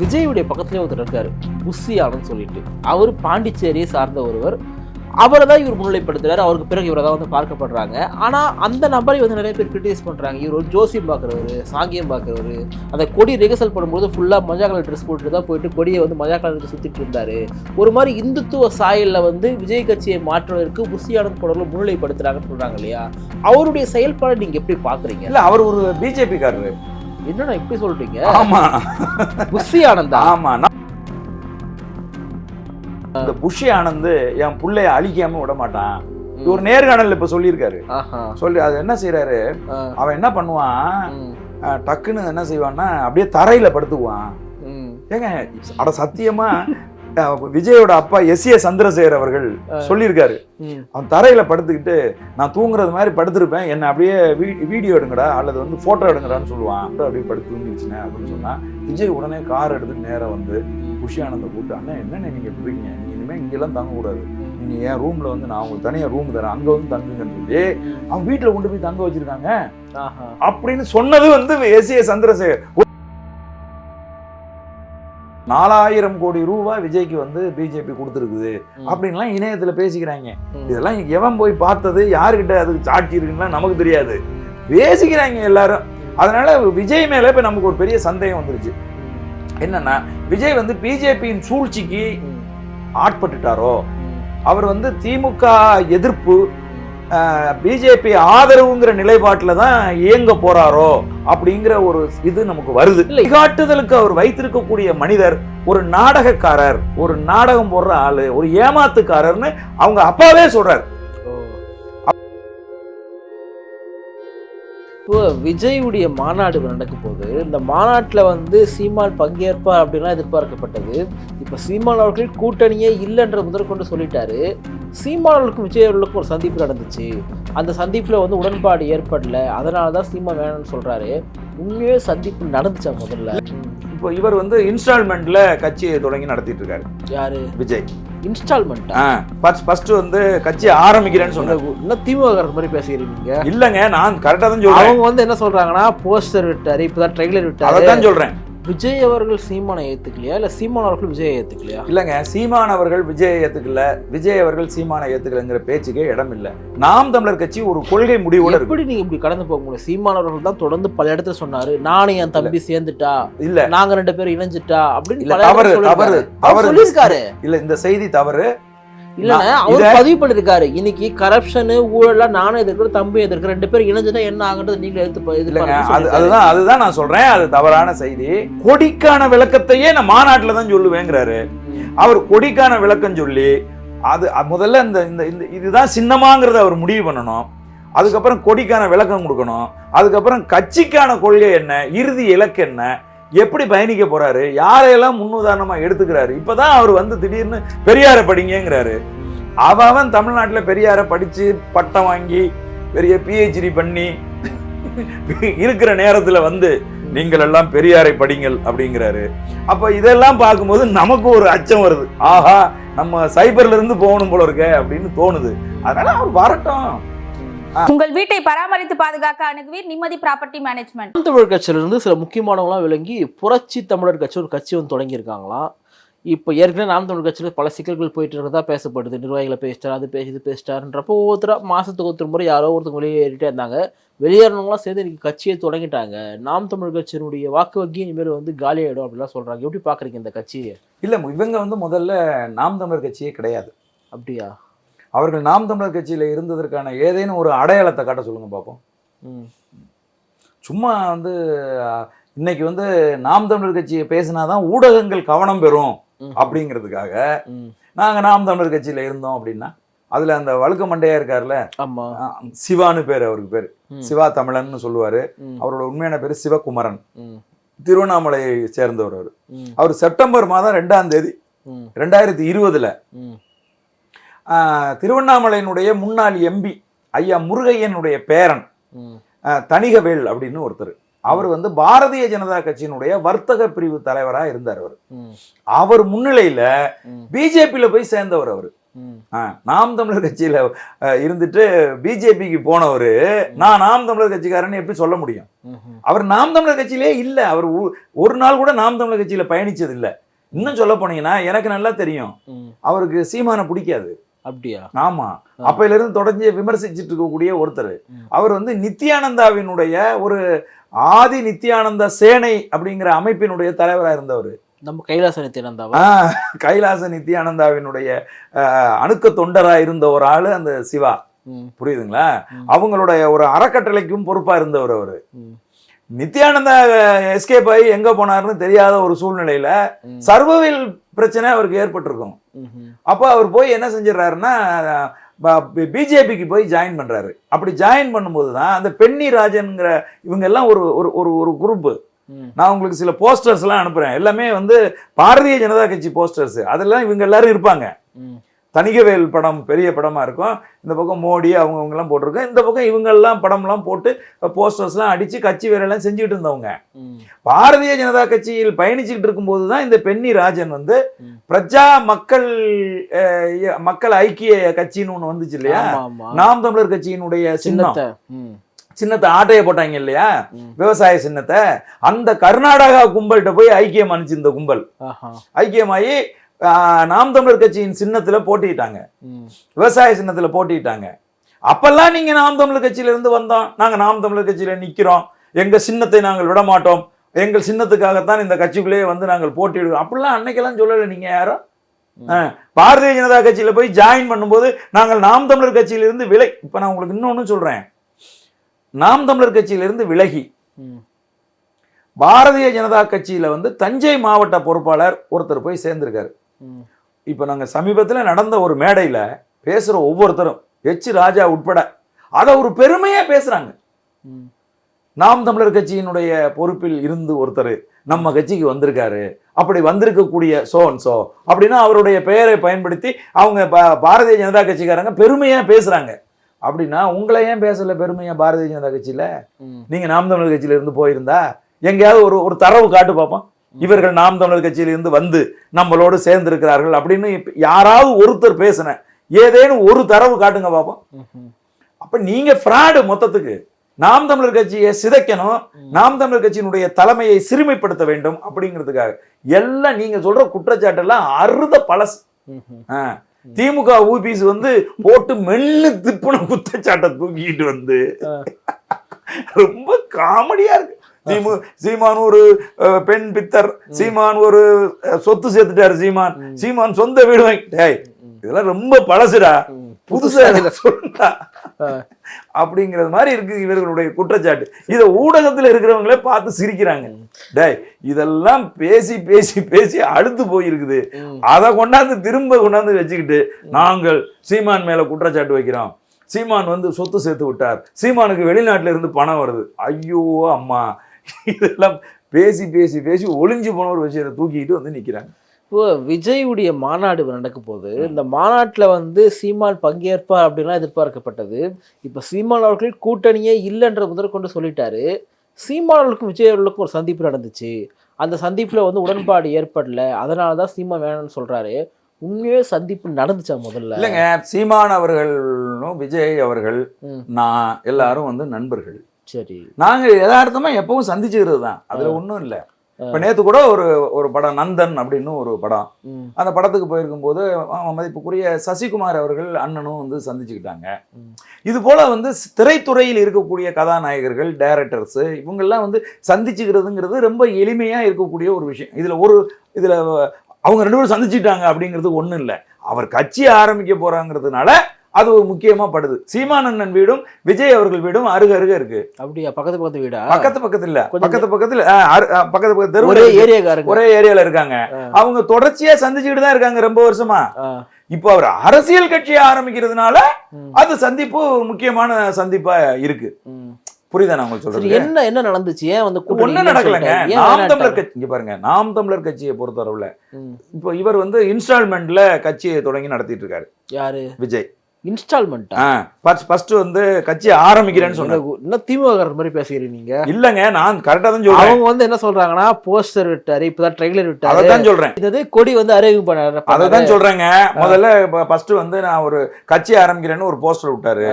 விஜயுடைய பக்கத்துலேயே ஒருத்தர் இருக்காரு புஷியானன்னு சொல்லிட்டு. அவர் பாண்டிச்சேரியை சார்ந்த ஒருவர். அவரை தான் இவர் முன்னிலைப்படுத்துறாரு. அவருக்கு பிறகு இவரை தான் வந்து பார்க்கப்படுறாங்க. ஆனால் அந்த நபரை வந்து நிறைய பேர் கிரிட்டிசைஸ் பண்ணுறாங்க இவர் ஒரு ஜோசியம் பார்க்குறவர் சாங்கியம் பார்க்குறவர் அந்த கொடி ரிகர்சல் பண்ணும்போது ஃபுல்லாக மஜா கலர் ட்ரெஸ் போட்டு தான் போயிட்டு கொடியை வந்து மஜா கலருக்கு சுற்றிட்டு இருந்தார். ஒரு மாதிரி இந்துத்துவ சாயலில் வந்து விஜய் கட்சியை மாற்றுவதற்கு புஷியானந்த் தொடர்பில் முன்னிலைப்படுத்துகிறாங்கன்னு சொல்கிறாங்க இல்லையா? அவருடைய செயல்பாடு நீங்கள் எப்படி பார்க்குறீங்க இல்லை அவர் ஒரு பிஜேபிக்காரர் என்னண்ணா இப்படி சொல்றீங்க? ஆமா. புஷி ஆனந்தா? ஆமா இந்த புஷி ஆனந்த் என் புள்ளைய அழிக்காம விட மாட்டான். ஒரு நேர்காணல்ல இப்ப சொல்லியிருக்காரு. சொல்லி அது என்ன செய்யறாரு அவன் என்ன பண்ணுவான்? டக்குன்னு என்ன செய்வான்னா அப்படியே தரையில படுத்துக்குவான். ம். ஏங்க அட சத்தியமா விஜயோட அப்பா எஸ் ஏ சந்திரசேகர் அவர்கள் சொல்லியிருக்காரு. அவன் தரையில படுத்துக்கிட்டு நான் தூங்குறது மாதிரி படுத்திருப்பேன். என்ன அப்படியே வீடியோ எடுங்கடா அல்லது வந்து போட்டோ எடுங்கடான்னு சொல்லுவான். அப்படியே படுத்து தூங்கிடுச்சுனே அப்படின்னு சொன்னா விஜய் உடனே கார் எடுத்து நேரா வந்து குஷி ஆனந்த கூப்பிட்டு அண்ணா என்னண்ணே நீங்க எப்படி இருக்கீங்க? நீங்க இனிமே இங்கெல்லாம் தங்கக்கூடாது. நீங்க என் ரூம்ல வந்து நான் உங்களுக்கு தனியா ரூம் தரேன். அங்க வந்து தங்குங்கன்னு சொல்லி அவன் வீட்டுல கொண்டு போய் தங்க வச்சிருக்காங்க. அப்படின்னு சொன்னது வந்து எஸ் ஏ சந்திரசேகர். நாலாயிரம் கோடி ரூபாய் விஜய்க்கு வந்து பிஜேபி கொடுத்துருக்குது. அப்படின்லாம் இணையத்துல பேசிக்கிறாங்க. இதெல்லாம் எவன் போய் பார்த்தது? யாருக்கிட்ட அதுக்கு சாட்சி இருக்குன்னா நமக்கு தெரியாது. பேசிக்கிறாங்க எல்லாரும். அதனால விஜய் மேல இப்ப நமக்கு ஒரு பெரிய சந்தேகம் வந்துருச்சு. என்னன்னா விஜய் வந்து பிஜேபியின் சூழ்ச்சிக்கு. ஆட்பட்டுட்டாரோ. அவர் வந்து திமுக எதிர்ப்பு பிஜேபி ஆதரவுங்கிற நிலைப்பாட்டுல தான் இயங்க போறாரோ அப்படிங்கிற ஒரு இது நமக்கு வருது. காட்டுதலுக்கு அவர் வைத்திருக்கக்கூடிய மனிதர் ஒரு நாடகக்காரர் ஒரு நாடகம் போடுற ஆளு ஒரு ஏமாத்துக்காரர்னு அவங்க அப்பாவே சொல்றாரு இப்போ விஜயுடைய மாநாடு நடக்க போகுது. இந்த மாநாட்டில் வந்து சீமான் பங்கேற்பார் அப்படின்லாம் எதிர்பார்க்கப்பட்டது. இப்போ சீமான் அவர்கள் கூட்டணியே இல்லைன்ற முதற்கொண்டு சொல்லிட்டாரு. சீமான் அவர்களுக்கும் விஜய் அவர்களுக்கும் ஒரு சந்திப்பு நடந்துச்சு. அந்த சந்திப்பில் வந்து உடன்பாடு ஏற்படல. அதனால தான் சீமான் வேணும்னு சொல்கிறாரு உண்மையே சந்திப்பு நடந்துச்சா முதல்ல? இப்போ இவர் வந்து இன்ஸ்டால்மெண்ட்ல கட்சியை தொடங்கி நடத்திட்டு இருக்காரு யாரு? விஜய். இன்ஸ்டால்மெண்ட்டா? ஃபர்ஸ்ட் வந்து கட்சி ஆரம்பிக்கிறேன்னு சொன்னாரு. இன்னும் திமுக மாதிரி பேசுகிறீங்க இல்லங்க நான் கரெக்டா தான் சொல்றேன். அவங்க வந்து என்ன சொல்றாங்கன்னா போஸ்டர் விட்டாரு இப்பதான் ட்ரெய்லர் விட்டாரு. அதை தான் சொல்றேன். விஜய் அவர்கள் சீமானை ஏத்துக்கலையா? இல்ல சீமான் அவர்கள் விஜய் ஏத்துக்கலையா? இல்லங்க சீமான் அவர்கள் விஜய் ஏத்துக்கல. விஜய் அவர்கள் சீமானை ஏத்துக்கலங்கிற பேச்சுக்கே இடம் இல்ல. நாம் தமிழர் கட்சி ஒரு கொள்கை முடிவோட எப்படி நீங்க இப்படி கடந்து போக முடியும்? சீமான் அவர்கள் தான் தொடர்ந்து பல இடத்துல சொன்னாரு நானும் என் தம்பி சேர்ந்துட்டா? இல்ல. நாங்க ரெண்டு பேரும் இணைஞ்சிட்டா? அப்படின்னு தவறு. தவறு, அவர் தவறு. சொல்லியிருக்காரு. இல்ல இந்த செய்தி தவறு. இல்லன்னா அவர் பதிவு பண்ணிருக்காரு இன்னைக்கு கரப்ஷன் ஊழல்லாம் நானும் எதிர்க்கிறேன் தம்பி எதிர்க்கிறேன் ரெண்டு பேரும் இணைஞ்சுட்டா என்ன ஆகுன்றது நீங்க எடுத்து இல்லங்க அது. அதுதான் அதுதான் நான் சொல்றேன். அது தவறான செய்தி. கொடிக்கான விளக்கத்தையே நான் மாநாட்டுல தான் சொல்லுவேங்கிறாரு. அவர் கொடிக்கான விளக்கம் சொல்லி அது முதல்ல இந்த இந்த இந்த இதுதான் சின்னமாங்கிறத அவர் முடிவு பண்ணணும். அதுக்கப்புறம் கொடிக்கான விளக்கம் கொடுக்கணும். அதுக்கப்புறம் கட்சிக்கான கொள்கை என்ன? இறுதி இலக்கு என்ன? எப்படி பயணிக்க போறாரு? யாரையெல்லாம் முன்னுதாரணமா எடுத்துக்கிறாரு? இப்பதான் அவர் வந்து திடீர்னு பெரியார படிங்கிறாரு அவன் தமிழ்நாட்டில் பெரியார படிச்சு பட்டம் வாங்கி பெரிய பிஹெச்டி பண்ணி இருக்கிற நேரத்துல வந்து நீங்கள் எல்லாம் பெரியாரை படிங்கள் அப்படிங்கிறாரு. அப்ப இதெல்லாம் பார்க்கும்போது நமக்கு ஒரு அச்சம் வருது. ஆஹா நம்ம சைபர்ல இருந்து போகணும் போல இருக்கே அப்படின்னு தோணுது. அதனால அவர் வரட்டும். உங்கள் வீட்டை பராமரித்து பாதுகாக்க அணுகுவீர் நிம்மதி ப்ராப்பர்ட்டி மேனேஜ்மெண்ட். நாம் தமிழர் கட்சியிலிருந்து சில முக்கியமானவங்களாம் விளங்கி புரட்சி தமிழர் கட்சி ஒரு கட்சி வந்து தொடங்கியிருக்காங்களாம். இப்போ ஏற்கனவே நாம் தமிழர் கட்சியில் பல சிக்கல்கள் போயிட்டு இருக்கிறதா பேசப்படுது. நிர்வாகிகளை பேசிட்டார் அது பேசி இது பேசிட்டாருன்றப்போ ஒவ்வொருத்தராக மாதத்துக்கு ஒருத்தர் முறை யாரோ ஒருத்தர் வெளியேறிட்டே இருந்தாங்க. வெளியேறினவங்களாம் சேர்ந்து இன்னைக்கு கட்சியை தொடங்கிட்டாங்க. நாம் தமிழர் கட்சியினுடைய வாக்கு வங்கி இனிமேல் வந்து காலியாயிடும் அப்படிலாம் சொல்கிறாங்க எப்படி பார்க்குறீங்க இந்த கட்சியை? இல்ல இவங்க வந்து முதல்ல நாம் தமிழர் கட்சியே கிடையாது. அப்படியா? அவர்கள் நாம் தமிழர் கட்சியில இருந்ததற்கான ஏதேனும் ஒரு அடையாளத்தை காட்ட சொல்லுங்க பார்ப்போம். சும்மா வந்து இன்னைக்கு வந்து நாம் தமிழர் கட்சியை பேசினாதான் ஊடகங்கள் கவனம் பெறும். அப்படிங்கிறதுக்காக ம். நாங்க நாம் தமிழர் கட்சியில இருந்தோம் அப்படின்னா அதுல அந்த வழுக்க மண்டையா இருக்கார்ல ஆமாம் அஹ், சிவான்னு பேர் அவருக்கு பேர். சிவா தமிழன்னு சொல்லுவாரு. அவரோட உண்மையான பேர் சிவகுமரன். திருவண்ணாமலையை சேர்ந்தவர் அவர். அவர் செப்டம்பர் மாதம் ரெண்டாம் தேதி ரெண்டாயிரத்தி இருபதுல திருவண்ணாமலையினுடைய முன்னாள் எம்பி ஐயா முருகையனுடைய பேரன் தணிகவேல் அப்படின்னு ஒருத்தர். அவர் வந்து பாரதிய ஜனதா கட்சியினுடைய வர்த்தக பிரிவு தலைவரா இருந்தார் அவர். அவர் முன்னிலையில பிஜேபியில போய் சேர்ந்தவர் அவர். நாம் தமிழர் கட்சியில இருந்துட்டு பிஜேபிக்கு போனவரு. நான் நாம் தமிழர் கட்சிக்காரன்னு எப்படி சொல்ல முடியும். அவர் நாம் தமிழர் கட்சியிலே இல்ல. அவர் ஒரு நாள் கூட நாம் தமிழர் கட்சியில பயணிச்சது இல்ல இன்னும் சொல்ல போனீங்கன்னா எனக்கு நல்லா தெரியும். அவருக்கு சீமானை பிடிக்காது. அப்படியா? ஆமா. அப்பையில இருந்து தொடர்ந்து விமர்சிச்சுட்டு இருக்கக்கூடிய ஒருத்தர். அவர் வந்து நித்யானந்தாவினுடைய ஒரு ஆதி நித்யானந்த சேனை அப்படிங்கிற அமைப்பினுடைய தலைவரா இருந்தவர். நம்ம கைலாச நித்யானந்தாவா? கைலாச நித்யானந்தாவினுடைய அணுக்க தொண்டரா இருந்த ஒரு ஆளு அந்த சிவா. புரியுதுங்களா. அவங்களுடைய ஒரு அறக்கட்டளைக்கும் பொறுப்பா இருந்தவர் அவரு. நித்யானந்தா எஸ்கேப் ஆகி எங்க போனாருன்னு தெரியாத ஒரு சூழ்நிலையில ம், சர்வவில் பிரச்சனை அவருக்கு ஏற்பட்டிருக்கும். அப்போ அவர் போய் என்ன செஞ்சிடறாருன்னா பிஜேபிக்கு போய் ஜாயின் பண்றாரு. அப்படி ஜாயின் பண்ணும்போது தான் அந்த பென்னி ராஜன்ங்கிற இவங்க எல்லாம் ஒரு ஒரு ஒரு ஒரு குரூப் ம், நான் உங்களுக்கு சில போஸ்டர்ஸ் எல்லாம் அனுப்புறேன். எல்லாமே வந்து பாரதிய ஜனதா கட்சி போஸ்டர்ஸ் அதெல்லாம் இவங்க எல்லாரும் இருப்பாங்க. தணிகவேல் படம் பெரிய படமா இருக்கும். இந்த பக்கம் மோடி அவங்க அவங்க எல்லாம் போட்டிருக்கோம். இந்த பக்கம் இவங்க எல்லாம் படம்லாம் போட்டு போஸ்டர்ஸ்லாம் அடிச்சு கட்சி வேலையெல்லாம் செஞ்சுட்டு இருந்தவங்க. பாரதிய ஜனதா கட்சியில் பயணிச்சுக்கிட்டு இருக்கும்போது தான் இந்த பென்னி ராஜன் வந்து. பிரஜா மக்கள் மக்கள் ஐக்கிய கட்சின்னு ஒண்ணு வந்துச்சு இல்லையா. நாம் தமிழர் கட்சியினுடைய சின்னம். சின்னத்தை. ஆட்டைய போட்டாங்க இல்லையா. விவசாய சின்னத்தை. அந்த கர்நாடகா கும்பல்கிட்ட போய் ஐக்கியம் அனுச்சு இந்த கும்பல் ஐக்கியமாயி நாம் தமிழர் கட்சியின் சின்னத்துல போட்டிட்டாங்க விவசாய சின்னத்துல போட்டிட்டாங்க அப்பெல்லாம் நீங்க நாம் தமிழர் கட்சியில இருந்து வந்தோம். நாங்க நாம் தமிழர் கட்சியில நிக்கிறோம். எங்க சின்னத்தை நாங்கள் விட மாட்டோம் எங்கள் சின்னத்துக்காகத்தான் இந்த கட்சிக்குள்ளேயே வந்து நாங்கள் போட்டியிடுவோம். அப்படிலாம் அன்னைக்கெல்லாம் சொல்லலை நீங்க யாரும் பாரதிய ஜனதா கட்சியில போய் ஜாயின் பண்ணும்போது நாங்கள் நாம் தமிழர் கட்சியிலிருந்து விலை இப்ப நான் உங்களுக்கு இன்னொன்னு சொல்றேன். நாம் தமிழர் கட்சியிலிருந்து விலகி பாரதிய ஜனதா கட்சியில வந்து தஞ்சை மாவட்ட பொறுப்பாளர் ஒருத்தர் போய் சேர்ந்திருக்காரு. இப்ப நாங்க சமீபத்துல நடந்த ஒரு மேடையில பேசுற ஒவ்வொருத்தரும் எச் ராஜா உட்பட அதை ஒரு பெருமையா பேசுறாங்க. ம், நாம் தமிழர் கட்சியினுடைய பொறுப்பில் இருந்து ஒருத்தர் நம்ம கட்சிக்கு வந்திருக்காரு அப்படி வந்திருக்கக்கூடிய சோன் சோ அப்படின்னா அவருடைய பெயரை பயன்படுத்தி அவங்க பாரதிய ஜனதா கட்சிக்காரங்க பெருமையா பேசுறாங்க. அப்படின்னா உங்களை ஏன் பேசல பெருமையா பாரதிய ஜனதா கட்சியில. நீங்க நாம் தமிழர் கட்சியில இருந்து போயிருந்தா எங்கேயாவது ஒரு ஒரு தரவு காட்டு பார்ப்போம் இவர்கள் நாம் தமிழர் கட்சியில இருந்து வந்து நம்மளோடு சேர்ந்திருக்கிறார்கள் அப்படின்னு யாராவது ஒருத்தர் பேசின ஏதேனும் ஒரு தரவு காட்டுங்க பார்ப்போம் ம், ம். அப்ப நீங்க ஃப்ராடு மொத்தத்துக்கு நாம் தமிழர் கட்சியை சிதைக்கணும் நாம் தமிழர் கட்சியினுடைய தலைமையை சிறுமைப்படுத்த வேண்டும் அப்படிங்கிறதுக்காக எல்லாம் நீங்க சொல்ற குற்றச்சாட்டெல்லாம் அறுத பழசு. திமுக ஊபிஸ் வந்து போட்டு மென்னு திப்புன குற்றச்சாட்டை தூக்கிட்டு வந்து. ரொம்ப காமெடியா இருக்கு சீமான் ஒரு பெண் பித்தர். சீமான் ஒரு சொத்து சேர்த்துட்டாரு சீமான். சீமான் சொந்த வீடு வாங்கி டேய் ம். இதெல்லாம் ரொம்ப பழசுடா. புதுசா இதுல. அப்படிங்கிறது மாதிரி இருக்கு இவர்களுடைய குற்றச்சாட்டு. இத ஊடகத்துல இருக்கிறவங்களே பார்த்து சிரிக்கிறாங்க. டேய் இதெல்லாம் பேசி பேசி பேசி அழுத்து போயிருக்குது. அதை கொண்டாந்து திரும்ப கொண்டாந்து வச்சுக்கிட்டு நாங்கள் சீமான் மேல குற்றச்சாட்டு வைக்கிறோம். சீமான் வந்து சொத்து சேர்த்து விட்டார். சீமானுக்கு வெளிநாட்டுல இருந்து பணம் வருது. ஐயோ அம்மா. இதெல்லாம் பேசி பேசி பேசி ஒளிஞ்சு போன ஒரு விஷயத்தை தூக்கிட்டு வந்து நிக்கிறாங்க. இப்போ விஜயுடைய மாநாடு நடக்க போகுது. இந்த மாநாட்டுல வந்து சீமான் பங்கேற்பார் அப்படின்லாம் எதிர்பார்க்கப்பட்டது. இப்ப சீமான் அவர்கள் கூட்டணியே இல்லைன்ற முதற்கொண்டு சொல்லிட்டாரு. சீமான் அவர்களுக்கும் விஜய் அவர்களுக்கும் ஒரு சந்திப்பு நடந்துச்சு. அந்த சந்திப்புல வந்து உடன்பாடு ஏற்படல. அதனால தான் சீமான் வேணும்னு சொல்றாரு. உண்மையே சந்திப்பு நடந்துச்சா முதல்ல? இல்லைங்க சீமான் அவர்களும் விஜய் அவர்கள். நான் எல்லாரும் வந்து நண்பர்கள். சரி. நாங்க யதார்த்தமா எப்பவும் சந்திச்சுக்கிறது தான் அதுல ஒண்ணும் இல்ல. இப்ப நேத்து கூட ஒரு ஒரு படம் நந்தன் அப்படின்னு ஒரு படம். அந்த படத்துக்கு போயிருக்கும்போது ஆமா, மதிப்புக்குரிய சசிகுமார் அவர்கள் அண்ணனும் வந்து சந்திச்சுக்கிட்டாங்க. இது போல வந்து திரைத்துறையில் இருக்கக்கூடிய கதாநாயகர்கள் டைரக்டர்ஸ் இவங்கெல்லாம் வந்து சந்திச்சுக்கிறதுங்கிறது ரொம்ப எளிமையா இருக்கக்கூடிய ஒரு விஷயம். இதுல ஒரு இதுல அவங்க ரெண்டு பேரும் சந்திச்சுட்டாங்க அப்படிங்கிறது ஒண்ணும் இல்லை. அவர் கட்சி ஆரம்பிக்க போறாங்கிறதுனால அது ஒரு முக்கியமா படுது. சீமானண்ணன் வீடும் விஜய் அவர்கள் வீடும் அருக அருக இருக்கு. அப்படியா? பக்கத்து பக்கத்து வீடா? பக்கத்து பக்கத்துல இல்ல. பக்கத்து பக்கத்துல பக்கத்து பக்கத்து ஒரே. ஏரியாக்காரங்க ஒரே ஏரியால இருக்காங்க. அவங்க தொடர்ச்சியா சந்திச்சுக்கிட்டு தான் இருக்காங்க ரொம்ப வருஷமா. இப்போ அவர் அரசியல் கட்சியை ஆரம்பிக்கிறதுனால அது சந்திப்பு முக்கியமான சந்திப்பா இருக்கு. புரியுதா நான் உங்களுக்கு என்ன என்ன நடந்துச்சு? ஏன் வந்து இல்லைன்னு நடக்கலங்க. நாம்? தமிழர் கட்சி இங்க பாருங்க. நாம் தமிழர் கட்சியை பொறுத்தளவுல. இப்போ இவர் வந்து இன்ஸ்டால்மெண்ட்ல கட்சியை தொடங்கி நடத்திட்டு இருக்காரு. யாரு? விஜய். இன்ஸ்டால்மெண்ட்டா ஃபர்ஸ்ட் வந்து கட்சி ஆரம்பிக்கிறேன்னு சொன்னேன். என்ன திமுக மாதிரி பேசுகிறீங்க நீங்க? இல்லங்க நான் கரெக்டா தான் சொல்றேன். அவங்க வந்து என்ன சொல்றாங்கன்னா போஸ்டர் விட்டாரு இப்பதான் ட்ரெய்லர் விட்டாரு. அதை தான் சொல்றேன். இது கொடி வந்து அறிவிப்பு பண்ணாரு. அதை தான் சொல்றேங்க. முதல்ல ஃபர்ஸ்ட் வந்து நான் ஒரு கட்சி ஆரம்பிக்கிறேன்னு ஒரு போஸ்டர் விட்டாரு.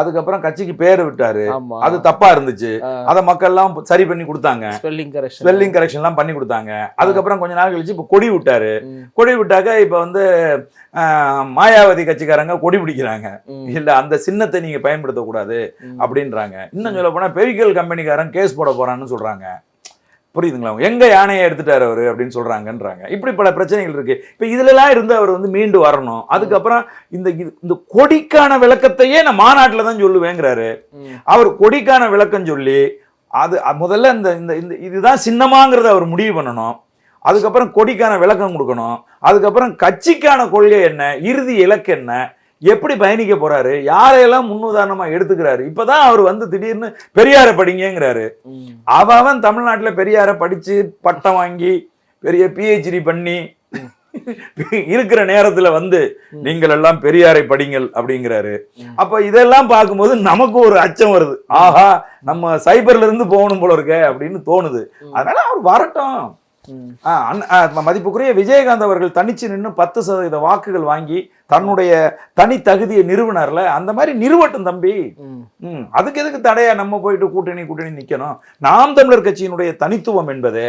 அதுக்கப்புறம் கட்சிக்கு பேரு விட்டாரு. அது தப்பா இருந்துச்சு. அத மக்கள் எல்லாம் சரி பண்ணி கொடுத்தாங்க. ஸ்பெல்லிங் கரெக்ஷன் ஸ்பெல்லிங் கரெக்ஷன் எல்லாம் பண்ணி கொடுத்தாங்க. அதுக்கப்புறம் கொஞ்ச நாள் கழிச்சு இப்ப கொடி விட்டாரு. கொடி விட்டாக்க இப்ப வந்து மாயாவதி கட்சிக்காரங்க கொடி பிடிக்கிறாங்க. இல்ல அந்த சின்னத்தை நீங்க பயன்படுத்த கூடாது அப்படின்றாங்க. இன்னும் சொல்ல போனா பெவிக்கல் கம்பெனிக்காரன் கேஸ் போட போறான்னு சொல்றாங்க. புரியுதுங்களா? எங்க யானையை எடுத்துட்டாரு அவரு அப்படின்னு சொல்றாங்கன்றாங்க. இப்படி பல பிரச்சனைகள் இருக்கு. இப்ப இதுல எல்லாம் இருந்து அவர் வந்து மீண்டு வரணும். அதுக்கப்புறம் இந்த இந்த கொடிக்கான விளக்கத்தையே நான் மாநாட்டுல தான் சொல்லுவேங்கிறாரு. அவர் கொடிக்கான விளக்கம் சொல்லி அது முதல்ல இந்த இந்த இந்த இதுதான் சின்னமாங்கிறத அவர் முடிவு பண்ணணும். அதுக்கப்புறம் கொடிக்கான விளக்கம் கொடுக்கணும். அதுக்கப்புறம் கட்சிக்கான கொள்கை என்ன? இறுதி இலக்கு என்ன? எப்படி பயணிக்க போறாரு? யாரையெல்லாம் முன்னுதாரணமா எடுத்துக்கிறாரு? இப்பதான் அவர் வந்து திடீர்னு பெரியார படிங்கங்கிறாரு. அவன் தமிழ்நாட்டுல பெரியார படிச்சு பட்டம் வாங்கி பெரிய பிஹெச்டி பண்ணி இருக்கிற நேரத்துல வந்து நீங்கள் எல்லாம் பெரியாரை படிங்கள் அப்படிங்கிறாரு. அப்ப இதெல்லாம் பார்க்கும்போது நமக்கு ஒரு அச்சம் வருது. ஆஹா நம்ம சைபர்ல இருந்து போகணும் போல இருக்க அப்படின்னு தோணுது. அதனால அவர் வரட்டும். மதிப்புக்குரிய விஜயகாந்த் அவர்கள் தனிச்சு நின்று பத்து சதவீத வாக்குகள் வாங்கி தன்னுடைய தனி தகுதியை நிறுவனர்ல அந்த மாதிரி நிறுவட்டும் தம்பி. அதுக்கு எதுக்கு தடையா நம்ம போயிட்டு கூட்டணி கூட்டணி நிக்கணும்? நாம் தமிழர் கட்சியினுடைய தனித்துவம் என்பது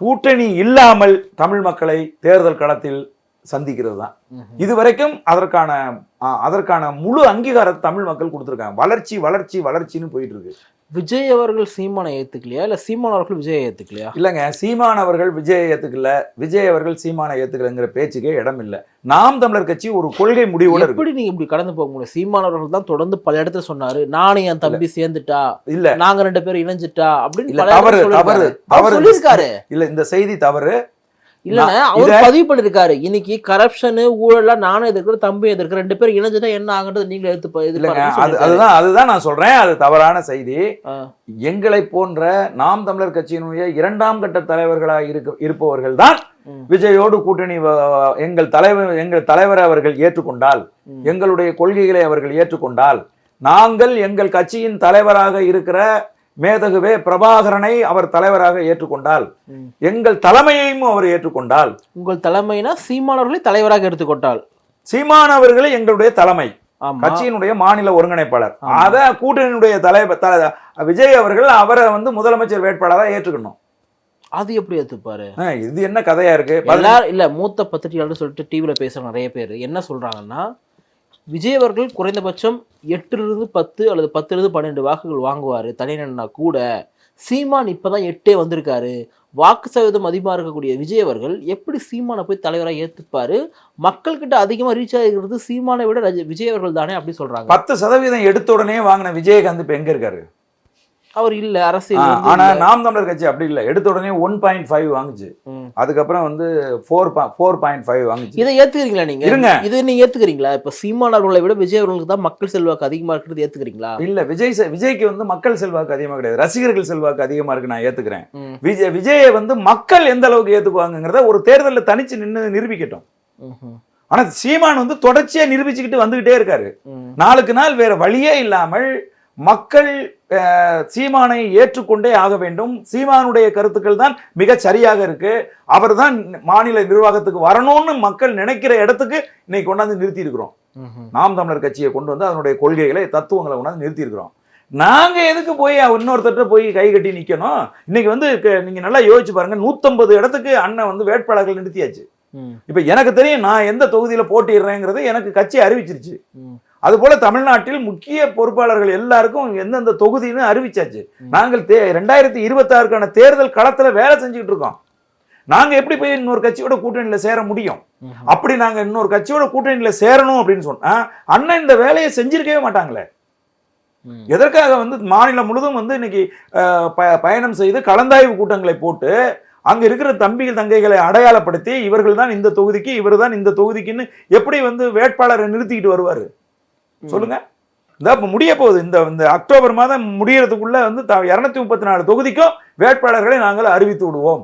கூட்டணி இல்லாமல் தமிழ் மக்களை தேர்தல் களத்தில் சந்திக்கிறது தான் இதுவரைக்கும் அதற்கான அதற்கான முழு அங்கீகாரத்தை தமிழ் மக்கள் கொடுத்துருக்காங்க. வளர்ச்சி வளர்ச்சி வளர்ச்சின்னு போயிட்டு இருக்கு. விஜய் அவர்கள் சீமானை ஏத்துக்கலையா? இல்ல சீமான் அவர்கள் விஜயை ஏத்துக்கலையா? இல்லைங்க சீமான் அவர்கள் விஜய் ஏத்துக்கல. விஜய் அவர்கள் சீமானை ஏத்துக்கலங்கிற பேச்சுக்கே இடம் இல்ல. நாம் தமிழர் கட்சி ஒரு கொள்கை முடிவோட எப்படி நீங்க இப்படி கடந்து போக முடியும்? சீமான் அவர்கள் தான் தொடர்ந்து பல இடத்துல சொன்னாரு நானும் என் தம்பி சேர்ந்துட்டா இல்ல. நாங்க ரெண்டு பேரும் இணைஞ்சிட்டா அப்படின்னு தவறு. தவறு, அவர் தவறு. சொல்லியிருக்காரு. இல்ல இந்த செய்தி தவறு. இல்லன்னா அவர் பதிவு பண்ணிருக்காரு இன்னைக்கு கரப்ஷனு ஊழல்லாம் நானும் எதிர்க்கிறேன் தம்பி எதிர்க்கிறேன் ரெண்டு பேரும் இணைஞ்சுட்டா என்ன ஆகுன்றது நீங்க எடுத்து இல்லைங்க. அதுதான் அதுதான் நான் சொல்றேன் அது தவறான செய்தி. எங்களை போன்ற நாம் தமிழர் கட்சியினுடைய இரண்டாம் கட்ட தலைவர்களாக இருக்க இருப்பவர்கள் தான். விஜயோடு கூட்டணி எங்கள் தலைவர் எங்கள் தலைவரை அவர்கள் ஏற்றுக்கொண்டால். எங்களுடைய கொள்கைகளை அவர்கள் ஏற்றுக்கொண்டால் நாங்கள் எங்கள் கட்சியின் தலைவராக இருக்கிற மேதகுவே பிரபாகரனை அவர் தலைவராக ஏற்றுக்கொண்டால். எங்கள் தலைமையையும் அவர் ஏற்றுக்கொண்டால் உங்கள் தலைமைனா சீமான் அவர்களை தலைவராக எடுத்துக்கொண்டால். சீமான் அவர்களே எங்களுடைய தலைமை கட்சியினுடைய மாநில ஒருங்கிணைப்பாளர். அத கூட்டணியினுடைய தலைவர் தல- விஜய் அவர்கள் அவரை வந்து முதலமைச்சர் வேட்பாளராக ஏற்றுக்கணும். அது எப்படி ஏத்துப்பாரு? இது என்ன கதையா இருக்கு? இல்ல மூத்த பத்திரிகையாளர் சொல்லிட்டு டிவில பேசுற நிறைய பேர் என்ன சொல்றாங்கன்னா விஜய் அவர்கள் குறைந்தபட்சம் எட்டுலேருந்து பத்து அல்லது பத்துலேருந்து பன்னெண்டு வாக்குகள் வாங்குவார். தனிநன்னா கூட. சீமான் இப்போ தான் எட்டே வந்திருக்காரு. வாக்கு சதவீதம் அதிகமாக இருக்கக்கூடிய விஜய் அவர்கள் எப்படி சீமானை போய் தலைவராக ஏற்றுப்பார் மக்கள்கிட்ட அதிகமாக ரீச் ஆகிறது சீமானை விட விஜய் அவர்கள் தானே அப்படி சொல்கிறாங்க பத்து சதவீதம் எடுத்த உடனே வாங்கின விஜயகாந்த் இப்போ எங்கே இருக்காரு? அவர் இல்ல அரசியல் ஆனா. நாம் தமிழர் கட்சி அப்படி இல்ல எடுத்த உடனே ஒன் பாயிண்ட் ஃபைவ் வாங்குச்சு. அதுக்கப்புறம் வந்து ஃபோர் ஃபோர் பாயிண்ட் ஃபைவ் வாங்குச்சு இதை ஏத்துக்கிறீங்களா நீங்க இருங்க. இது நீங்க ஏத்துக்கிறீங்களா இப்ப சீமான் அவர்களை விட விஜய் அவர்களுக்கு தான் மக்கள் செல்வாக்கு அதிகமா இருக்கிறது ஏத்துக்கிறீங்களா இல்ல விஜய் விஜய்க்கு வந்து மக்கள் செல்வாக்கு அதிகமா கிடையாது ரசிகர்கள் செல்வாக்கு அதிகமா இருக்கு நான் ஏத்துக்கிறேன். விஜய் விஜயை வந்து மக்கள் எந்த அளவுக்கு ஏத்துக்குவாங்கங்கிறத ஒரு தேர்தலில் தனிச்சு நின்னு நிரூபிக்கட்டும். ஆனா சீமான் வந்து தொடர்ச்சியா நிரூபிச்சுக்கிட்டு வந்துகிட்டே இருக்காரு. நாளுக்கு நாள் வேற வழியே இல்லாமல் மக்கள் சீமானை ஏற்றுக்கொண்டே ஆக வேண்டும். சீமானுடைய கருத்துக்கள் தான் மிக சரியாக இருக்கு. அவர் தான் மாநில நிர்வாகத்துக்கு வரணும்னு மக்கள் நினைக்கிற இடத்துக்கு இன்னைக்கு கொண்டாந்து நிறுத்தி இருக்கிறோம். நாம் தமிழர் கட்சியை கொண்டு வந்து அதனுடைய கொள்கைகளை தத்துவங்களை கொண்டாந்து நிறுத்தி இருக்கிறோம். நாங்க எதுக்கு போய் இன்னொருத்தட்ட போய் கை கட்டி நிக்கணும்? இன்னைக்கு வந்து நீங்க நல்லா யோசிச்சு பாருங்க நூத்தம்பது இடத்துக்கு அண்ணன் வந்து வேட்பாளர்கள் நிறுத்தியாச்சு. இப்ப எனக்கு தெரியும் நான் எந்த தொகுதியில போட்டிடுறேங்கிறது எனக்கு கட்சி அறிவிச்சிருச்சு. அதுபோல தமிழ்நாட்டில் முக்கிய பொறுப்பாளர்கள் எல்லாருக்கும் எந்தெந்த தொகுதின்னு அறிவிச்சாச்சு. நாங்கள் தே ரெண்டாயிரத்தி இருபத்தாறுக்கான தேர்தல் களத்துல வேலை செஞ்சுக்கிட்டு இருக்கோம். நாங்க எப்படி போய் இன்னொரு கட்சியோட கூட்டணியில சேர முடியும். அப்படி நாங்க இன்னொரு கட்சியோட கூட்டணியில சேரணும் அப்படின்னு சொன்னா அண்ணன் இந்த வேலையை செஞ்சிருக்கவே மாட்டாங்களே. எதற்காக வந்து மாநிலம் முழுதும் வந்து இன்னைக்கு பயணம் செய்து கலந்தாய்வு கூட்டங்களை போட்டு அங்க இருக்கிற தம்பிகள் தங்கைகளை அடையாளப்படுத்தி இவர்கள் தான் இந்த தொகுதிக்கு இவர் தான் இந்த தொகுதிக்குன்னு எப்படி வந்து வேட்பாளரை நிறுத்திக்கிட்டு வருவாரு? சொல்லுங்க. இந்த இப்ப முடிய போகுது. இந்த இந்த அக்டோபர் மாதம் முடியறதுக்குள்ள வந்து இருநூத்தி முப்பத்தி நாலு தொகுதிக்கும் வேட்பாளர்களை நாங்கள் அறிவித்து விடுவோம்.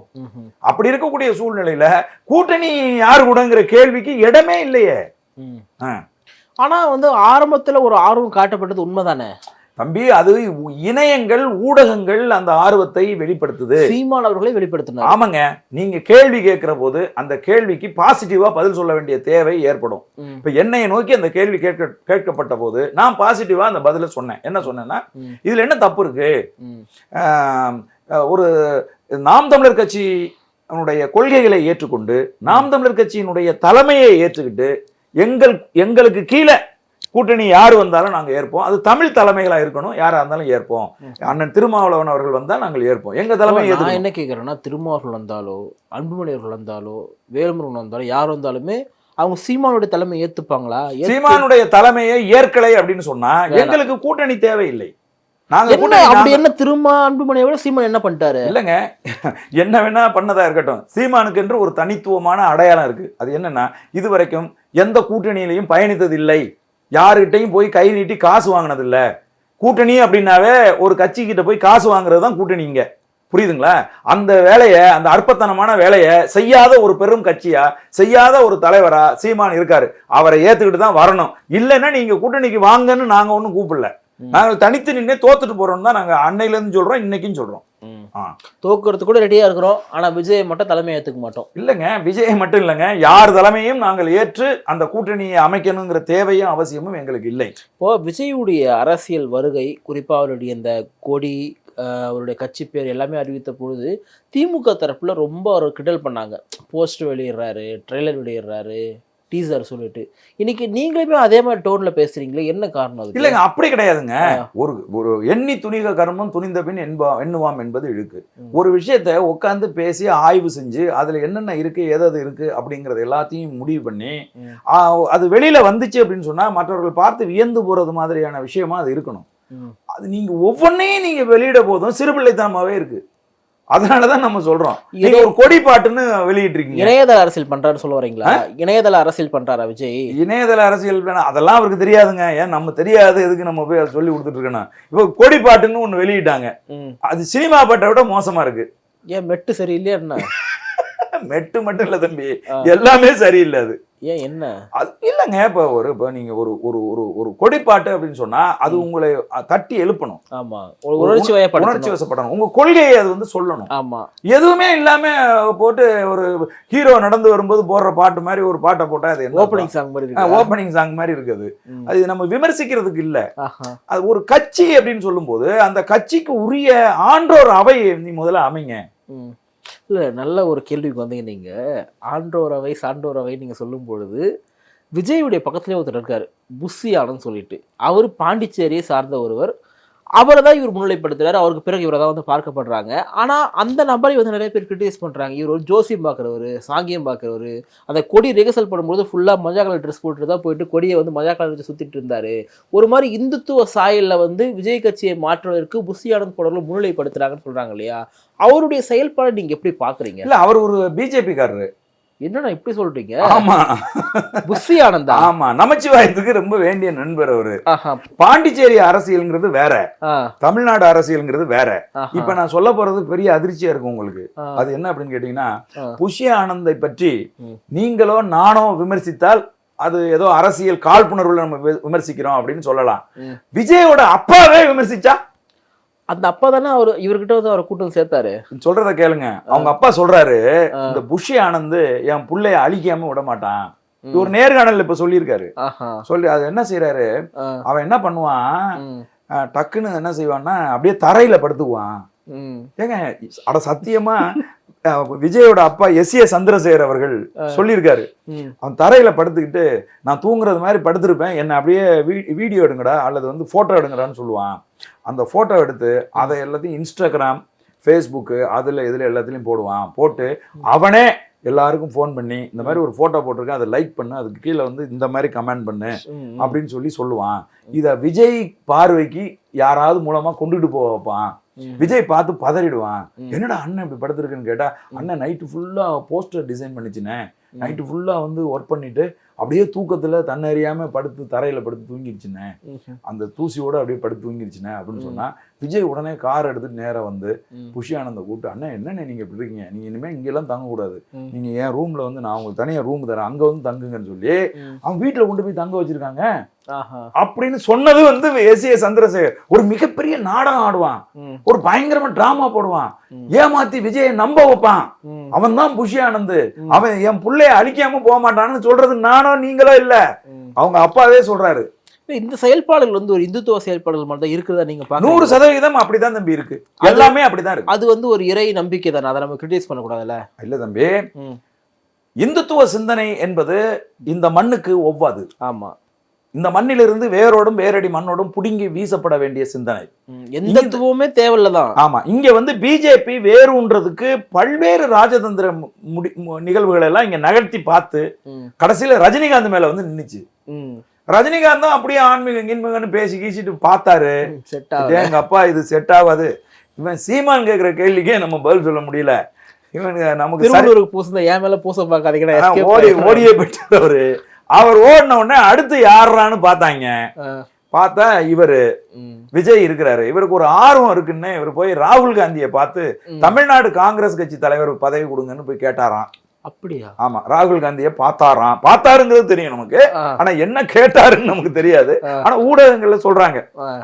அப்படி இருக்கக்கூடிய சூழ்நிலையில கூட்டணி யாரு கூடங்கிற கேள்விக்கு இடமே இல்லையே. ஆனா வந்து ஆரம்பத்துல ஒரு ஆர்வம் காட்டப்பட்டது உண்மைதானே? தம்பி அது இணையங்கள் ஊடகங்கள் அந்த ஆர்வத்தை வெளிப்படுத்துது. சீமான் அவர்களே வெளிப்படுத்தினார். ஆமாங்க. நீங்க கேள்வி கேட்கிற போது அந்த கேள்விக்கு பாசிட்டிவா பதில் சொல்ல வேண்டிய தேவை ஏற்படும். இப்ப என்னைய நோக்கி அந்த கேள்வி கேட்க கேட்கப்பட்ட போது நான் பாசிட்டிவா அந்த பதில சொன்னேன். என்ன சொன்னேன்னா இதுல என்ன தப்பு இருக்கு? ஒரு நாம் தமிழர் கட்சி அவனுடைய கொள்கைகளை ஏற்றுக்கொண்டு நாம் தமிழர் கட்சியினுடைய தலைமையை ஏற்றுக்கிட்டு எங்கள் எங்களுக்கு கீழே கூட்டணி யார் வந்தாலும் நாங்க ஏற்போம். அது தமிழ் தலைமைகளா இருக்கணும் யாரா இருந்தாலும் ஏற்போம். அண்ணன் திருமாவளவன் அவர்கள் வந்தால் நாங்கள் ஏற்போம். எங்க தலைமை நான் என்ன கேக்குறேன்னா திருமாவர்கள் வந்தாலோ அன்புமணி அவர்கள் வந்தாலோ வேலுமுருகன் வந்தாலோ யார் வந்தாலுமே அவங்க சீமானுடைய தலைமை ஏத்துப்பாங்களா? ஏத்து- சீமானுடைய தலைமையை ஏற்கலை அப்படின்னு சொன்னா வேணாம். எங்களுக்கு கூட்டணி தேவையில்லை. நாங்க அப்படி என்ன? திருமா அன்புமணியை விட சீமான் என்ன பண்ணிட்டாரு? இல்லைங்க. என்ன வேணா பண்ணதா இருக்கட்டும். சீமானுக்கு என்று ஒரு தனித்துவமான அடையாளம் இருக்கு. அது என்னன்னா இதுவரைக்கும் எந்த கூட்டணியிலையும் பயணித்தது இல்லை யாருகிட்டையும் போய் கை நீட்டி காசு வாங்கினது இல்ல கூட்டணி அப்படின்னாவே ஒரு கட்சி கிட்ட போய் காசு வாங்குறது தான் கூட்டணிங்க புரியுதுங்களா? அந்த வேலையை அந்த அற்பத்தனமான வேலையை செய்யாத ஒரு பெரும் கட்சியா செய்யாத ஒரு தலைவரா சீமான் இருக்காரு. அவரை ஏத்துக்கிட்டு தான் வரணும். இல்லைன்னா நீங்க கூட்டணிக்கு வாங்கன்னு நாங்க ஒன்றும் கூப்பிடல. நாங்கள் தனித்து நின்று தோத்துட்டு போறோம் தான் நாங்க அன்னையில இருந்து சொல்றோம் இன்னைக்கும் சொல்றோம். தோக்குறது கூட ரெடியா இருக்கிறோம். ஆனா விஜய் மட்டும் தலைமை ஏத்துக்க மாட்டோம். இல்லைங்க விஜய் மட்டும் இல்லைங்க. யார் தலைமையும் நாங்கள் ஏற்று அந்த கூட்டணியை அமைக்கணுங்கிற தேவையும் அவசியமும் எங்களுக்கு இல்லை. இப்போ விஜயுடைய அரசியல் வருகை குறிப்பா அவருடைய இந்த கொடி அவருடைய கட்சி பேர் எல்லாமே அறிவித்த பொழுது திமுக தரப்புல ரொம்ப அவர் கிண்டல் பண்ணாங்க. போஸ்ட் வெளியிடுறாரு ட்ரெய்லர் வெளியிடுறாரு டீசர் சொல்லிட்டு. இன்னைக்கு நீங்களுமே அதே மாதிரி டோன்ல பேசுறீங்களே என்ன காரணம் இல்லைங்க அப்படி கிடையாதுங்க. ஒரு ஒரு எண்ணி துணிக கர்மம் துணிந்த பின் என்பா எண்ணுவாம் என்பது இழுக்கு. ஒரு விஷயத்த உட்காந்து பேசி ஆய்வு செஞ்சு அதுல என்னென்ன இருக்கு எது எது இருக்கு அப்படிங்கறது எல்லாத்தையும் முடிவு பண்ணி அது வெளியில வந்துச்சு அப்படின்னு சொன்னா மற்றவர்கள் பார்த்து வியந்து போறது மாதிரியான விஷயமா அது இருக்கணும். அது நீங்க ஒவ்வொன்றையும் நீங்க வெளியிட போதும் சிறுபிள்ளைத்தனமாவே இருக்கு. அதனாலதான் நம்ம சொல்றோம். நீங்க ஒரு கொடி பாட்டுன்னு வெளியிட்டு இருக்கீங்க இணையதள அரசியல் பண்றாருன்னு சொல்ல வரீங்களா? இணையதள அரசியல் பண்றாரா விஜய்? இணையதள அரசியல் அதெல்லாம் அவருக்கு தெரியாதுங்க. ஏன்? நம்ம தெரியாது. எதுக்கு நம்ம போய் அதை சொல்லி கொடுத்துட்டு இருக்கணும் இப்போ கொடி பாட்டுன்னு ஒண்ணு வெளியிட்டாங்க. அது சினிமா பாட்டை விட மோசமா இருக்கு. ஏன் மெட்டு சரியில்லையா என்ன? மெட்டு மட்டும் இல்ல தம்பி. எல்லாமே சரியில்லை அது. ஏன் என்ன? அது இல்லைங்க இப்போ ஒரு இப்போ நீங்க ஒரு ஒரு ஒரு ஒரு கொடி பாட்டு அப்படின்னு சொன்னா அது. உங்களை தட்டி எழுப்பணும். ஆமா. ஒரு உணர்ச்சி உணர்ச்சி வசப்படணும் உங்க கொள்கையை அது வந்து சொல்லணும். ஆமா. எதுவுமே இல்லாம போட்டு ஒரு ஹீரோ நடந்து வரும்போது போடுற பாட்டு மாதிரி ஒரு பாட்டை போட்டா அது ஓப்பனிங் சாங் மாதிரி ஓப்பனிங் சாங் மாதிரி இருக்குது. அது நம்ம விமர்சிக்கிறதுக்கு இல்ல. அது ஒரு கட்சி அப்படின்னு சொல்லும்போது அந்த கட்சிக்கு உரிய ஆன்றோர் அவை நீ முதல்ல அமைங்க. இல்லை நல்ல ஒரு கேள்விக்கு வந்தீங்க நீங்கள் ஆண்டோரவை சான்றோரவை நீங்கள் சொல்லும் பொழுது விஜயுடைய பக்கத்துலேயே ஒருத்தர் இருக்கார் புஸ்ஸி ஆனந்த் சொல்லிட்டு. அவர் பாண்டிச்சேரியை சார்ந்த ஒருவர். அவரை தான் இவர் முன்னிலைப்படுத்துறாரு. அவருக்கு பிறகு இவரை தான் வந்து பார்க்கப்படுறாங்க. ஆனால் அந்த நபரை வந்து நிறைய பேர் கிரிட்டிசைஸ் பண்ணுறாங்க இவர் ஒரு ஜோசியம் பார்க்குறவர் சாங்கியம் பார்க்குறவர். அந்த கொடி ரிகர்சல் பண்ணும்போது ஃபுல்லாக மஜா கலர் ட்ரெஸ் போட்டு தான் போயிட்டு கொடியை வந்து மஜா கலர் வச்சு சுற்றிட்டு இருந்தார். ஒரு மாதிரி இந்துத்துவ சாயல்ல வந்து விஜய் கட்சியை மாற்றுவதற்கு புஷி ஆனந்த் போடல முன்னிலைப்படுத்துகிறாங்கன்னு சொல்கிறாங்க இல்லையா? அவருடைய செயல்பாடு நீங்கள் எப்படி பார்க்குறீங்க? இல்லை அவர் ஒரு பிஜேபிக்காரரு என்னடா இப்படி சொல்றீங்க? ஆமா. புஸ்ஸி ஆனந்தா ஆமா. நமச்சிவாயத்துக்கு ரொம்ப வேண்டிய நண்பர் அவரு. பாண்டிச்சேரி அரசியல்ங்கிறது வேற. தமிழ்நாடு அரசியல்ங்கிறது வேற. இப்ப நான் சொல்ல போறது பெரிய அதிர்ச்சியா இருக்கும் உங்களுக்கு. அது என்ன அப்படின்னு கேட்டீங்கன்னா ஆ. புஷ்ய ஆனந்தை பற்றி. நீங்களோ நானோ விமர்சித்தால் அது ஏதோ அரசியல் காழ்ப்புணர்வுல நம்ம விமர்சிக்கிறோம் அப்படின்னு சொல்லலாம். விஜயோட அப்பாவே விமர்சிச்சா அந்த அப்பா தானே அவர் இவர்கிட்ட வந்து அவரை கூட்டம் சேர்த்தாரு. சொல்றத கேளுங்க. அவங்க அப்பா சொல்றாரு. இந்த புஷி ஆனந்த் என் புள்ளைய அழிக்காம விட மாட்டான். ம். இவர் நேர்காணல்ல இப்ப சொல்லியிருக்காரு. சொல்லி அது என்ன செய்யறாரு அவன் என்ன பண்ணுவான்? டக்குன்னு என்ன செய்வான்னா அப்படியே தரையில படுத்துக்குவான். ஏங்க அட சத்தியமா விஜயோட அப்பா எஸ் ஏ சந்திரசேகர் அவர்கள் சொல்லியிருக்காரு. அவன் தரையில படுத்துக்கிட்டு நான் தூங்குறது மாதிரி படுத்திருப்பேன். என்னை அப்படியே வீடியோ எடுங்கடா அல்லது வந்து போட்டோ எடுங்கடான்னு சொல்லுவான். அந்த போட்டோ எடுத்து அதை எல்லாத்தையும் இன்ஸ்டாகிராம் ஃபேஸ்புக்கு அதுல இதுல எல்லாத்துலயும் போடுவான். போட்டு அவனே எல்லாருக்கும் ஃபோன் பண்ணி இந்த மாதிரி ஒரு போட்டோ போட்டிருக்கேன். அதை லைக் பண்ணு. அதுக்கு கீழே வந்து இந்த மாதிரி கமெண்ட் பண்ணு. அப்படின்னு சொல்லி சொல்லுவான். இத விஜய் பார்வைக்கு யாராவது மூலமா கொண்டுட்டு போக வைப்பான். விஜய் பார்த்து பதறிடுவான். என்னடா அண்ணன் இப்படி படுத்திருக்குன்னு கேட்டா அண்ணன் நைட்டு ஃபுல்லா போஸ்டர் டிசைன் பண்ணிச்சுனே. நைட்டு ஃபுல்லா வந்து ஒர்க் பண்ணிட்டு அப்படியே தூக்கத்துல தன்னறியாம படுத்து தரையில படுத்து தூங்கிடுச்சுனே ம். அந்த தூசியோட அப்படியே படுத்து தூங்கிடுச்சுனே அப்படின்னு ம். சொன்னா விஜய் உடனே கார் எடுத்துட்டு நேரா வந்து. புஷி ஆனந்த கூப்பிட்டு அண்ணன் என்னண்ணே நீங்க இப்படி இருக்கீங்க நீங்க இனிமே இங்கெல்லாம் தங்கக்கூடாது ம். நீங்க என் ரூம்ல வந்து நான் உங்களுக்கு தனியா ரூம் தரேன் அங்க வந்து தங்குங்கன்னு சொல்லி. அவன் வீட்டுல கொண்டு போய் தங்க வச்சிருக்காங்க. அப்படின்னு சொன்னது வந்து எஸ் ஏ சந்திரசேகர் ஒரு மிகப்பெரிய நாடகம் ஆடுவான். ஒரு பயங்கரமா டிராமா போடுவான். ஏமாத்தி விஜயை நம்ப வைப்பான். அவன் தான் புஷி ஆனந்த். அவன் என் புள்ளைய அழிக்காம போக மாட்டான்னு சொல்றது நானோ நீங்களோ இல்ல. அவங்க அப்பாவே சொல்றாரு. இந்த செயல்பாடுகள் வந்து ஒரு இந்துத்துவ செயல்பாடுகள் மட்டும் தான் இருக்கிறதா நீங்க நூறு சதவீதம் அப்படிதான் தம்பி இருக்கு. எல்லாமே அப்படிதான் இருக்கு. அது வந்து ஒரு இறை நம்பிக்கை தானே? அதை நம்ம கிரிட்டிசைஸ் பண்ணக்கூடாதுல்ல? இல்ல தம்பி. இந்துத்துவ சிந்தனை என்பது இந்த மண்ணுக்கு ஒவ்வாது. ஆமா. இந்த மண்ணிலிருந்து வேரோடும் வேரடி மண்ணோடும் புடுங்கி வீசப்பட வேண்டிய சிந்தனை. எந்த துவமே தேவையில்லதான் ஆமா இங்க வந்து பிஜேபி வேறுன்றதுக்கு பல்வேறு ராஜதந்திர முடி நிகழ்வுகளை எல்லாம் இங்க நகர்த்தி பார்த்து. கடைசியில ரஜினிகாந்த் மேல வந்து நின்னுச்சு ம். ரஜினிகாந்த் தான் அப்படியே ஆன்மீக கின்மீகன்னு பேசி கீசிட்டு பார்த்தாரு எங்க அப்பா இது செட் ஆகாது இவன் சீமான் கேக்குற கேள்விக்கே நம்ம பதில் சொல்ல முடியல இவன் நமக்கு திருவள்ளூருக்கு பூசுந்த என் மேல பூச escape ஓடி. ஓடியே போயிட்டாரு அவர் ஓடின உடனே அடுத்து யாருறான்னு பார்த்தாங்க. பார்த்தா இவரு. விஜய் இருக்கிறாரு இவருக்கு ஒரு ஆர்வம் இருக்குன்னு இவர் போய் ராகுல் காந்தியை பார்த்து. தமிழ்நாடு காங்கிரஸ் கட்சி தலைவர் பதவி கொடுங்கன்னு போய் கேட்டாராம் அப்படியா ஆமா ராகுல் காந்தியை பார்த்தாராம் பார்த்தாருங்கிறது தெரியும் நமக்கு. ஆனா என்ன கேட்டாருன்னு நமக்கு தெரியாது. ஆனா ஊடகங்கள்ல சொல்றாங்க.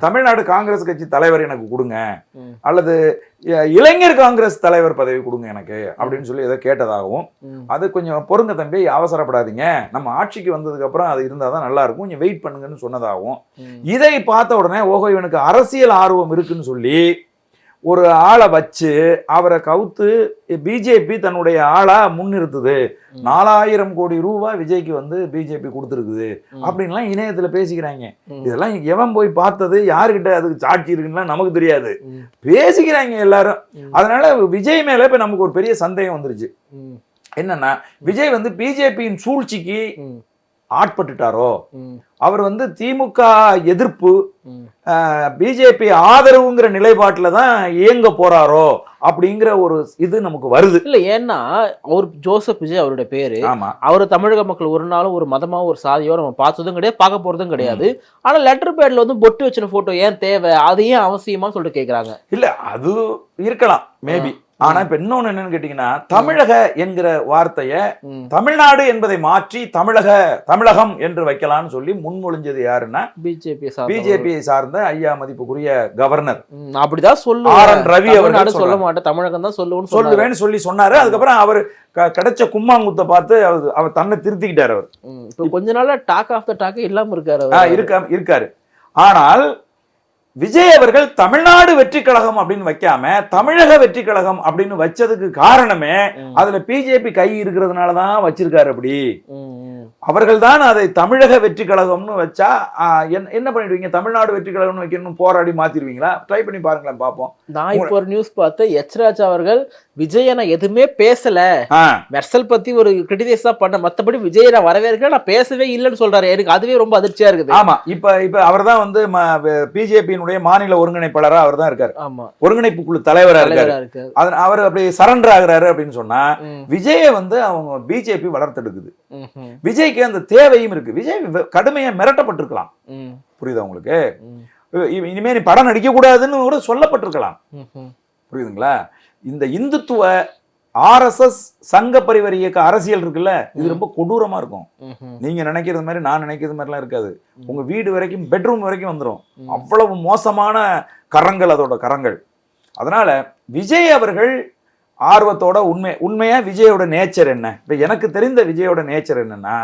தமிழ்நாடு காங்கிரஸ் கட்சி தலைவர் எனக்கு கொடுங்க. அல்லது இளைஞர் காங்கிரஸ் தலைவர் பதவி கொடுங்க எனக்கு அப்படின்னு சொல்லி ஏதோ கேட்டதாகவும். அது கொஞ்சம் பொறுங்க தம்பி அவசரப்படாதீங்க நம்ம ஆட்சிக்கு வந்ததுக்கு அப்புறம் அது இருந்தால் தான் நல்லா இருக்கும் கொஞ்சம் வெயிட் பண்ணுங்கன்னு சொன்னதாகவும். இதை பார்த்த உடனே ஓஹோ இவனுக்கு அரசியல் ஆர்வம் இருக்குன்னு சொல்லி ஒரு ஆளை வச்சு அவரை கவுத்து பிஜேபி தன்னுடைய ஆளா முன்னிறுத்துது. நாலாயிரம் கோடி ரூபாய் விஜய்க்கு வந்து பிஜேபி கொடுத்துருக்குது. அப்படின்லாம் இணையத்துல பேசிக்கிறாங்க. இதெல்லாம் எவன் போய் பார்த்தது யாருக்கிட்ட அதுக்கு சாட்சி இருக்குன்னா நமக்கு தெரியாது. பேசிக்கிறாங்க எல்லாரும். அதனால விஜய் மேல இப்ப நமக்கு ஒரு பெரிய சந்தேகம் வந்துருச்சு. என்னன்னா விஜய் வந்து பிஜேபியின் சூழ்ச்சிக்கு. ஆட்பட்டுட்டாரோ. அவர் வந்து திமுக எதிர்ப்பு. பிஜேபி ஆதரவுங்கிற நிலைப்பாட்டுல தான் இயங்க போறாரோ? அப்படிங்கிற ஒரு இது நமக்கு வருது. இல்ல ஏன்னா அவர் ஜோசப் விஜய் அவருடைய பேரு. ஆமா. அவர் தமிழக மக்கள் ஒரு நாளும் ஒரு மதமாவோ ஒரு சாதியோ நம்ம பார்த்ததும் கிடையாது பார்க்க போறதும் கிடையாது. ஆனா லெட்டர் பேட்ல வந்து பொட்டு வச்சின போட்டோ ஏன் தேவை? அது ஏன் அவசியமா சொல்லிட்டு கேக்குறாங்க. இல்ல அது இருக்கலாம் மேபி ஆனா இப்ப இன்னொன்னு என்னன்னு கேட்டீங்கன்னா தமிழக என்கிற வார்த்தைய. தமிழ்நாடு என்பதை மாற்றி தமிழக தமிழகம் என்று வைக்கலாம்னு சொல்லி முன்மொழிஞ்சது யாருன்னா பிஜேபி பிஜேபியை சார்ந்த ஐயா மதிப்புக்குரிய கவர்னர். அப்படிதான் சொல்லு ஆர் என் ரவி அவர்கள் தமிழ்நாடு சொல்ல. மாட்டேன் தமிழகம் தான் சொல்லுவேன் சொல்லுவேன்னு சொல்லி சொன்னாரு. அதுக்கப்புறம் அவர் கிடைச்ச கும்மாங்குத்தை பார்த்து அவர் அவர் தன்னை திருத்திக்கிட்டார் அவர். இப்போ கொஞ்ச நாளா டாக் ஆஃப் த டாக் இல்லாம இருக்காரு ஆ, அவரு. இருக்கா இருக்காரு. ஆனால் விஜய் அவர்கள் தமிழ்நாடு வெற்றி கழகம் அப்படின்னு வைக்காம தமிழக வெற்றி கழகம் அப்படின்னு வச்சதுக்கு காரணமே. அதுல பிஜேபி கை இருக்கிறதுனால தான் வச்சிருக்காரு அப்படி. அவர்கள் தான் அதை தமிழக வெற்றி கழகம்னு வச்சா என்ன- பண்ணிடுவீங்க தமிழ்நாடு வெற்றி கழகம்னு வைக்கணும்னு போராடி மாத்திருவீங்களா ட்ரை பண்ணி பாருங்களேன் பார்ப்போம் நான் இப்போ ஒரு நியூஸ் பார்த்தேன் எச்ராஜ் அவர்கள் விஜய நான் எதுவுமே பேசல. மெர்சல் பத்தி ஒரு கிரிட்டிசைஸ் தான் பண்ண மத்தபடி விஜய் நான் வரவேற்க நான் பேசவே இல்லைன்னு சொல்றாரு. எனக்கு அதுவே ரொம்ப அதிர்ச்சியா இருக்குது. ஆமா இப்ப இப்ப அவர் தான் வந்து பிஜேபியினுடைய மாநில ஒருங்கிணைப்பாளரா அவர் தான் இருக்காரு. ஆமா. ஒருங்கிணைப்பு குழு தலைவரா இருக்காரு. அவர் அப்படி சரண்டர் ஆகுறாரு அப்படின்னு சொன்னா விஜயை வந்து அவங்க பிஜேபி வளர்த்தெடுக்குது. விஜய்க்கு அந்த தேவையும் இருக்கு. விஜய் கடுமையா மிரட்டப்பட்டிருக்கலாம். புரியுதா உங்களுக்கு? இனிமே நீ படம் நடிக்க கூடாதுன்னு கூட சொல்லப்பட்டிருக்கலாம். புரியுதுங்களா? இந்த இந்துத்துவ ஆர்எஸ்எஸ் சங்க பரிவார இயக்க அரசியல் இருக்குல்ல இது ரொம்ப கொடூரமா இருக்கும். நீங்க நினைக்கிறது மாதிரி நான் நினைக்கிறது மாதிரிலாம் இருக்காது. உங்க வீடு வரைக்கும் பெட்ரூம் வரைக்கும் வந்துடும். அவ்வளவு மோசமான கரங்கள் அதோட கரங்கள். அதனால விஜய் அவர்கள் ஆர்வத்தோட உண்மை உண்மையா விஜயோட நேச்சர் என்ன? இப்ப எனக்கு தெரிந்த விஜயோட நேச்சர் என்னன்னா.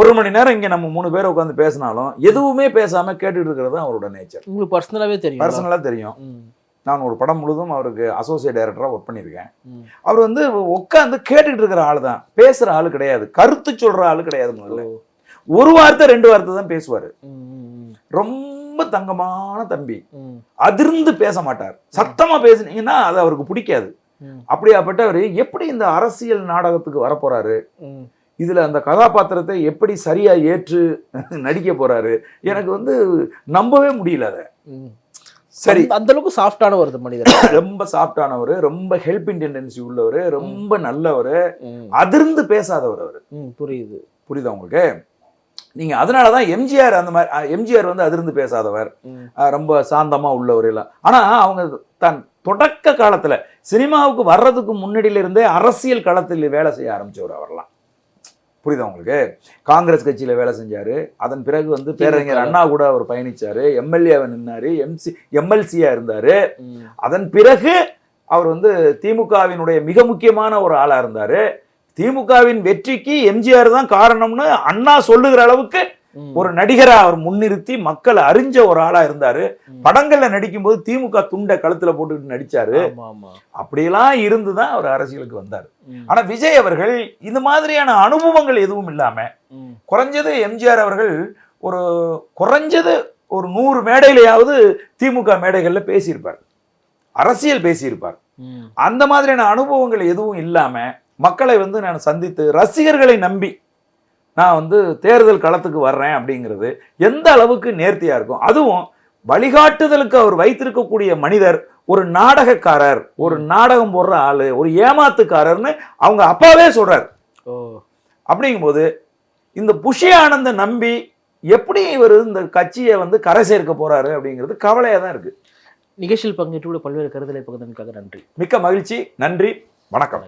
ஒரு மணி நேரம் இங்க நம்ம மூணு பேர் உட்காந்து பேசினாலும் எதுவுமே பேசாம கேட்டுட்டு இருக்கிறது தான் அவரோட நேச்சர் உங்களுக்கு பர்சனலாவே தெரியும். பர்சனலா தெரியும். நான் ஒரு படம் முழுதும் அவருக்கு அசோசியேட் டைரக்டரா ஒர்க் பண்ணியிருக்கேன். அவர் வந்து உட்காந்து கேட்டுட்டு இருக்கிற ஆளு தான் பேசுற ஆளு கிடையாது. கருத்து சொல்ற ஆளு கிடையாது முதல்ல. ஒரு வார்த்தை ரெண்டு வார்த்தை தான் பேசுவாரு. ரொம்ப தங்கமான தம்பி. அதிர்ந்து பேச மாட்டார். சத்தமா பேசுனீங்கன்னா அது அவருக்கு பிடிக்காது. ம், அப்படியாப்பட்டவர் எப்படி இந்த அரசியல் நாடகத்துக்கு வரப்போறாரு. இதுல அந்த கதாபாத்திரத்தை எப்படி சரியா ஏற்று நடிக்க போறாரு? எனக்கு வந்து நம்பவே முடியல அதை. சரி. அந்த- அளவுக்கு சாஃப்டான ஒரு மனிதர். ரொம்ப சாஃப்டானவர் ரொம்ப ஹெல்பிங் டெண்டன்சி உள்ளவர் ரொம்ப நல்லவர் அதிர்ந்து பேசாதவர் அவர். புரியுது. புரியுதா உங்களுக்கு? நீங்க அதனாலதான் எம்ஜிஆர் அந்த மாதிரி எம்ஜிஆர் வந்து அதிர்ந்து பேசாதவர். ரொம்ப சாந்தமா உள்ளவர் எல்லாம். ஆனா அவங்க தன் தொடக்க காலத்துல சினிமாவுக்கு வர்றதுக்கு முன்னாடியில இருந்தே அரசியல் களத்தில் வேலை செய்ய ஆரம்பிச்சவர் அவர்லாம். புரியுதா உங்களுக்கு? காங்கிரஸ் கட்சியில வேலை செஞ்சாரு. அதன் பிறகு வந்து பேரறிஞர். அண்ணா கூட அவர் பயணிச்சாரு. எம்எல்ஏவை நின்னாரு. எம்சி எம்எல்சியா இருந்தாரு. அதன் பிறகு அவர் வந்து திமுகவினுடைய மிக முக்கியமான ஒரு ஆளா இருந்தாரு. திமுகவின் வெற்றிக்கு எம்ஜிஆர் தான் காரணம்னு அண்ணா சொல்லுகிற அளவுக்கு ஒரு நடிகரா அவர் முன்னிறுத்தி மக்கள் அறிஞ்ச ஒரு ஆளா இருந்தாரு. படங்கள்ல நடிக்கும்போது திமுக துண்டை கழுத்துல போட்டுக்கிட்டு நடிச்சாரு. அப்படியெல்லாம் இருந்துதான் அவர் அரசியலுக்கு வந்தார். ஆனா விஜய் அவர்கள் இந்த மாதிரியான அனுபவங்கள் எதுவும் இல்லாம குறைஞ்சது எம்ஜிஆர் அவர்கள் ஒரு குறைஞ்சது ஒரு நூறு மேடையிலையாவது திமுக மேடைகள்ல பேசியிருப்பார். அரசியல் பேசியிருப்பார். அந்த மாதிரியான அனுபவங்கள் எதுவும் இல்லாம மக்களை வந்து நான் சந்தித்து ரசிகர்களை நம்பி நான் வந்து தேர்தல் களத்துக்கு வர்றேன் அப்படிங்கிறது எந்த அளவுக்கு நேர்த்தியா இருக்கும்? அதுவும் வழிகாட்டுதலுக்கு அவர் வைத்திருக்கக்கூடிய மனிதர் ஒரு நாடகக்காரர் ஒரு நாடகம் போடுற ஆளு ஒரு ஏமாத்துக்காரர்னு அவங்க அப்பாவே சொல்றார். ஓ. அப்படிங்கும்போது இந்த புஷி ஆனந்த நம்பி எப்படி இவர் இந்த கட்சியை வந்து கரை சேர்க்க போறாரு அப்படிங்கிறது கவலையா தான் இருக்கு. நிகழ்ச்சியில் பங்கேற்று பல்வேறு கருதலை பகிர்ந்தமைக்காக நன்றி. மிக்க மகிழ்ச்சி. நன்றி. வணக்கம்.